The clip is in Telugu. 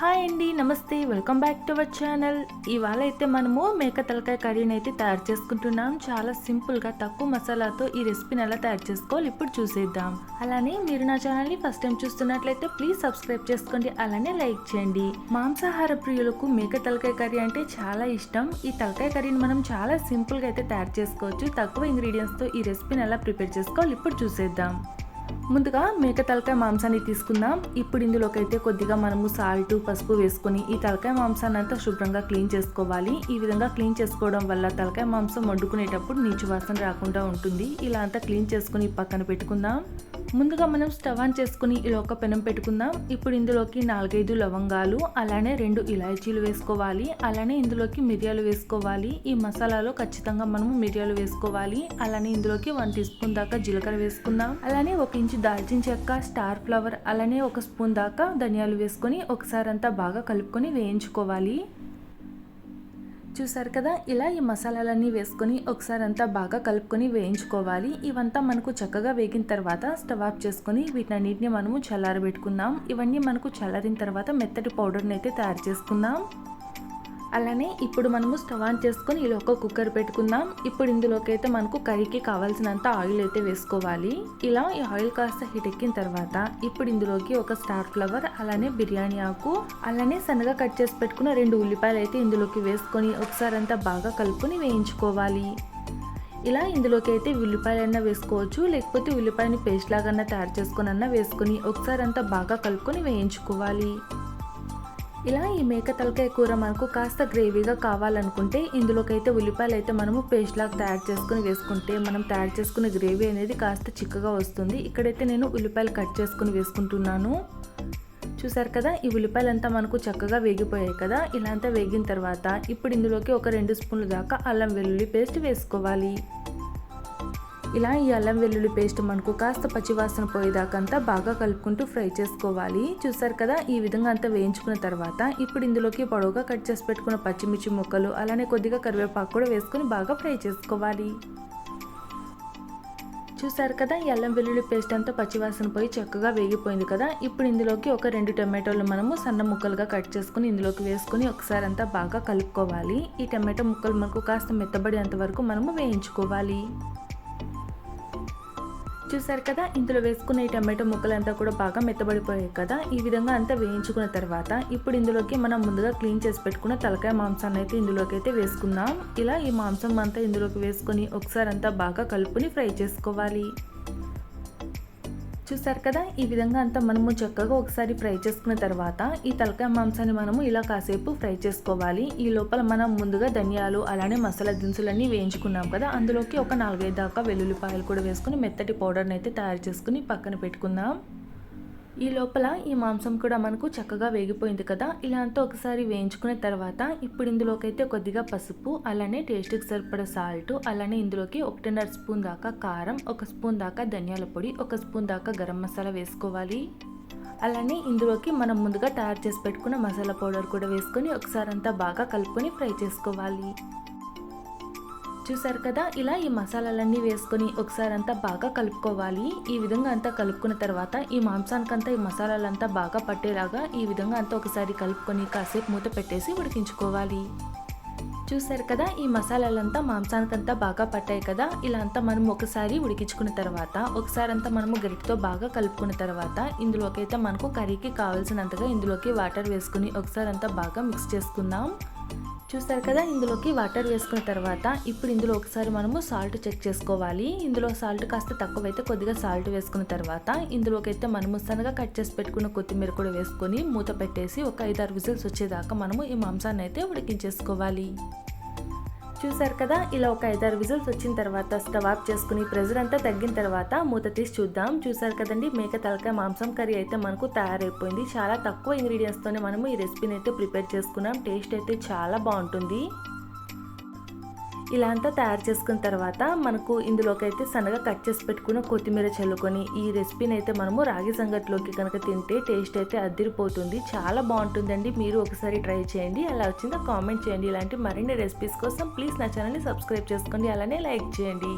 హాయ్ అండి నమస్తే welcome back to our channel. ఇవాళ అయితే మనము మేక తలకాయ కర్రీని అయితే తయారు చేసుకుంటున్నాం. చాలా సింపుల్గా తక్కువ మసాలాతో ఈ రెసిపీని ఎలా తయారు చేసుకోవాలి ఇప్పుడు చూసేద్దాం. అలానే మీరు నా ఛానల్ని ఫస్ట్ టైం చూస్తున్నట్లయితే ప్లీజ్ సబ్స్క్రైబ్ చేసుకోండి అలానే లైక్ చేయండి. మాంసాహార ప్రియులకు మేక తలకాయ కర్రీ అంటే చాలా ఇష్టం. ఈ తలకాయ కర్రీని మనం చాలా సింపుల్గా అయితే తయారు చేసుకోవచ్చు. తక్కువ ఇంగ్రీడియంట్స్తో ఈ రెసిపీని ఎలా ప్రిపేర్ చేసుకోవాలి ఇప్పుడు చూసేద్దాం. ముందుగా మేక తలకాయ మాంసాన్ని తీసుకుందాం. ఇప్పుడు ఇందులోకి అయితే కొద్దిగా మనము సాల్ట్ పసుపు వేసుకొని ఈ తలకాయ మాంసాన్ని అంతా శుభ్రంగా క్లీన్ చేసుకోవాలి. ఈ విధంగా క్లీన్ చేసుకోవడం వల్ల తలకాయ మాంసం వండుకునేటప్పుడు నీచు వాసన రాకుండా ఉంటుంది. ఇలా అంతా క్లీన్ చేసుకుని పక్కన పెట్టుకుందాం. ముందుగా మనం స్టవ్ ఆన్ చేసుకుని ఇలా ఒక పెనం పెట్టుకుందాం. ఇప్పుడు ఇందులోకి నాలుగైదు లవంగాలు అలానే రెండు ఇలాచీలు వేసుకోవాలి. అలానే ఇందులోకి మిరియాలు వేసుకోవాలి. ఈ మసాలాలో ఖచ్చితంగా మనము మిరియాలు వేసుకోవాలి. అలానే ఇందులోకి వన్ టీ స్పూన్ దాకా జీలకర్ర వేసుకుందాం. అలానే ఒక ఇంచు దాల్చిన చెక్క స్టార్ ఫ్లవర్ అలానే ఒక స్పూన్ దాకా ధనియాలు వేసుకొని ఒకసారి అంతా బాగా కలుపుకొని వేయించుకోవాలి. చూసారు కదా ఇలా ఈ మసాలాలన్నీ వేసుకొని ఒకసారి అంతా బాగా కలుపుకొని వేయించుకోవాలి. ఇవంతా మనకు చక్కగా వేగిన తర్వాత స్టవ్ ఆఫ్ చేసుకొని వీటన్నిటిని మనము చల్లారబెట్టుకుందాం. ఇవన్నీ మనకు చల్లారిన తర్వాత మెత్తటి పౌడర్ని అయితే తయారు చేసుకుందాం. అలానే ఇప్పుడు మనము స్టవ్ ఆన్ చేసుకొని ఇలా ఒక కుక్కర్ పెట్టుకుందాం. ఇప్పుడు ఇందులోకి అయితే మనకు కర్రీకి కావాల్సినంత ఆయిల్ అయితే వేసుకోవాలి. ఇలా ఈ ఆయిల్ కాస్త హీట్ ఎక్కిన తర్వాత ఇప్పుడు ఇందులోకి ఒక స్టార్ ఫ్లవర్ అలానే బిర్యానీ ఆకు అలానే సన్నగా కట్ చేసి పెట్టుకున్న రెండు ఉల్లిపాయలు అయితే ఇందులోకి వేసుకొని ఒకసారి అంతా బాగా కలుపుకొని వేయించుకోవాలి. ఇలా ఇందులోకి అయితే ఉల్లిపాయలన్నా వేసుకోవచ్చు లేకపోతే ఉల్లిపాయని పేస్ట్ లాగన్నా తయారు చేసుకుని అన్నా వేసుకొని ఒకసారి అంతా బాగా కలుపుకొని వేయించుకోవాలి. ఇలా ఈ మేక తలకాయ కూర మనకు కాస్త గ్రేవీగా కావాలనుకుంటే ఇందులోకైతే ఉల్లిపాయలు అయితే మనము పేస్ట్ లాగా తయారు చేసుకుని వేసుకుంటే మనం తయారు చేసుకునే గ్రేవీ అనేది కాస్త చిక్కగా వస్తుంది. ఇక్కడైతే నేను ఉల్లిపాయలు కట్ చేసుకుని వేసుకుంటున్నాను. చూసారు కదా ఈ ఉల్లిపాయలు అంతా మనకు చక్కగా వేగిపోయాయి కదా. ఇలా అంతా వేగిన తర్వాత ఇప్పుడు ఇందులోకి ఒక రెండు స్పూన్లు దాకా అల్లం వెల్లుల్లి పేస్ట్ వేసుకోవాలి. ఇలా ఈ అల్లం వెల్లుల్లి పేస్ట్ మనకు కాస్త పచ్చివాసన పోయేదాకంతా బాగా కలుపుకుంటూ ఫ్రై చేసుకోవాలి. చూసారు కదా ఈ విధంగా అంతా వేయించుకున్న తర్వాత ఇప్పుడు ఇందులోకి పొడవుగా కట్ చేసి పెట్టుకున్న పచ్చిమిర్చి ముక్కలు అలానే కొద్దిగా కరివేపాకు కూడా వేసుకొని బాగా ఫ్రై చేసుకోవాలి. చూసారు కదా ఈ అల్లం వెల్లుల్లి పేస్ట్ అంతా పచ్చివాసన పోయి చక్కగా వేగిపోయింది కదా. ఇప్పుడు ఇందులోకి ఒక రెండు టమాటోలు మనము సన్న ముక్కలుగా కట్ చేసుకుని ఇందులోకి వేసుకుని ఒకసారి అంతా బాగా కలుపుకోవాలి. ఈ టమాటో ముక్కలు మనకు కాస్త మెత్తబడేంత వరకు మనము వేయించుకోవాలి. చూసారు కదా ఇందులో వేసుకున్న ఈ టమాటో ముక్కలంతా కూడా బాగా మెత్తబడిపోయాయి కదా ఈ విధంగా అంతా వేయించుకున్న తర్వాత ఇప్పుడు ఇందులోకి మనం ముందుగా క్లీన్ చేసి పెట్టుకున్న తలకాయ మాంసాన్ని అయితే ఇందులోకి అయితే వేసుకుందాం. ఇలా ఈ మాంసం అంతా ఇందులోకి వేసుకొని ఒకసారి అంతా బాగా కలుపుని ఫ్రై చేసుకోవాలి. చూసారు కదా? ఈ విధంగా అంతా మనము చక్కగా ఒకసారి ఫ్రై చేసుకున్న తర్వాత ఈ తలకాయ మాంసాన్ని మనము ఇలా కాసేపు ఫ్రై చేసుకోవాలి. ఈ లోపల మనం ముందుగా ధనియాలు అలానే మసాలా దినుసులన్నీ వేయించుకున్నాం కదా? అందులోకి ఒక నాలుగైదు దాకా వెల్లుల్లిపాయలు కూడా వేసుకుని మెత్తటి పౌడర్ని అయితే తయారు చేసుకుని పక్కన పెట్టుకుందాం. ఈ లోపల ఈ మాంసం కూడా మనకు చక్కగా వేగిపోయింది కదా. ఇలా అంతా ఒకసారి వేయించుకున్న తర్వాత ఇప్పుడు ఇందులోకైతే కొద్దిగా పసుపు అలానే టేస్ట్కి సరిపడ సాల్ట్ అలానే ఇందులోకి ఒకటిన్నర స్పూన్ దాకా కారం ఒక స్పూన్ దాకా ధనియాల పొడి ఒక స్పూన్ దాకా గరం మసాలా వేసుకోవాలి. అలానే ఇందులోకి మనం ముందుగా తయారు చేసి పెట్టుకున్న మసాలా పౌడర్ కూడా వేసుకొని ఒకసారి అంతా బాగా కలుపుకొని ఫ్రై చేసుకోవాలి. చూసారు కదా ఇలా ఈ మసాలాలన్నీ వేసుకొని ఒకసారి అంతా బాగా కలుపుకోవాలి. ఈ విధంగా అంతా కలుపుకున్న తర్వాత ఈ మాంసానికంతా ఈ మసాలాలంతా బాగా పట్టేలాగా ఈ విధంగా అంతా ఒకసారి కలుపుకొని కాసేపు మూత పెట్టేసి ఉడికించుకోవాలి. చూసారు కదా ఈ మసాలాలంతా మాంసానికంతా బాగా పట్టాయి కదా ఇలా అంతా మనం ఒకసారి ఉడికించుకున్న తర్వాత ఒకసారి అంతా మనము గరిటితో బాగా కలుపుకున్న తర్వాత ఇందులోకి అయితే మనకు కర్రీకి కావాల్సినంతగా ఇందులోకి వాటర్ వేసుకుని ఒకసారి అంతా బాగా మిక్స్ చేసుకుందాం. చూస్తారు కదా ఇందులోకి వాటర్ వేసుకున్న తర్వాత ఇప్పుడు ఇందులో ఒకసారి మనము సాల్ట్ చెక్ చేసుకోవాలి. ఇందులో సాల్ట్ కాస్త తక్కువైతే కొద్దిగా సాల్ట్ వేసుకున్న తర్వాత ఇందులోకి అయితే మనము సన్నగా కట్ చేసి పెట్టుకున్న కొత్తిమీర కూడా వేసుకొని మూత పెట్టేసి ఒక ఐదారు విజిల్స్ వచ్చేదాకా మనము ఈ మాంసాన్ని అయితే ఉడికించేసుకోవాలి. చూసారు కదా ఇలా ఒక ఐదారు విజిల్స్ వచ్చిన తర్వాత స్టవ్ ఆఫ్ చేసుకుని ప్రెజర్ అంతా తగ్గిన తర్వాత మూత తీసి చూద్దాం. చూసారు కదండి మేక తలకాయ మాంసం కర్రీ అయితే మనకు తయారైపోయింది. చాలా తక్కువ ఇంగ్రీడియంట్స్తోనే మనము ఈ రెసిపీని అయితే ప్రిపేర్ చేసుకున్నాం. టేస్ట్ అయితే చాలా బాగుంటుంది. ఇలా అంతా తయారు చేసుకున్న తర్వాత మనకు ఇందులోకి అయితే సన్నగా కట్ చేసి పెట్టుకున్న కొత్తిమీర చల్లుకొని ఈ రెసిపీని అయితే మనము రాగి సంగటిలోకి కనుక తింటే టేస్ట్ అయితే అదిరిపోతుంది. చాలా బాగుంటుందండి. మీరు ఒకసారి ట్రై చేయండి. అలా వచ్చిందో కామెంట్ చేయండి. ఇలాంటి మరిన్ని రెసిపీస్ కోసం ప్లీజ్ నా ఛానల్ని సబ్స్క్రైబ్ చేసుకోండి. అలానే లైక్ చేయండి.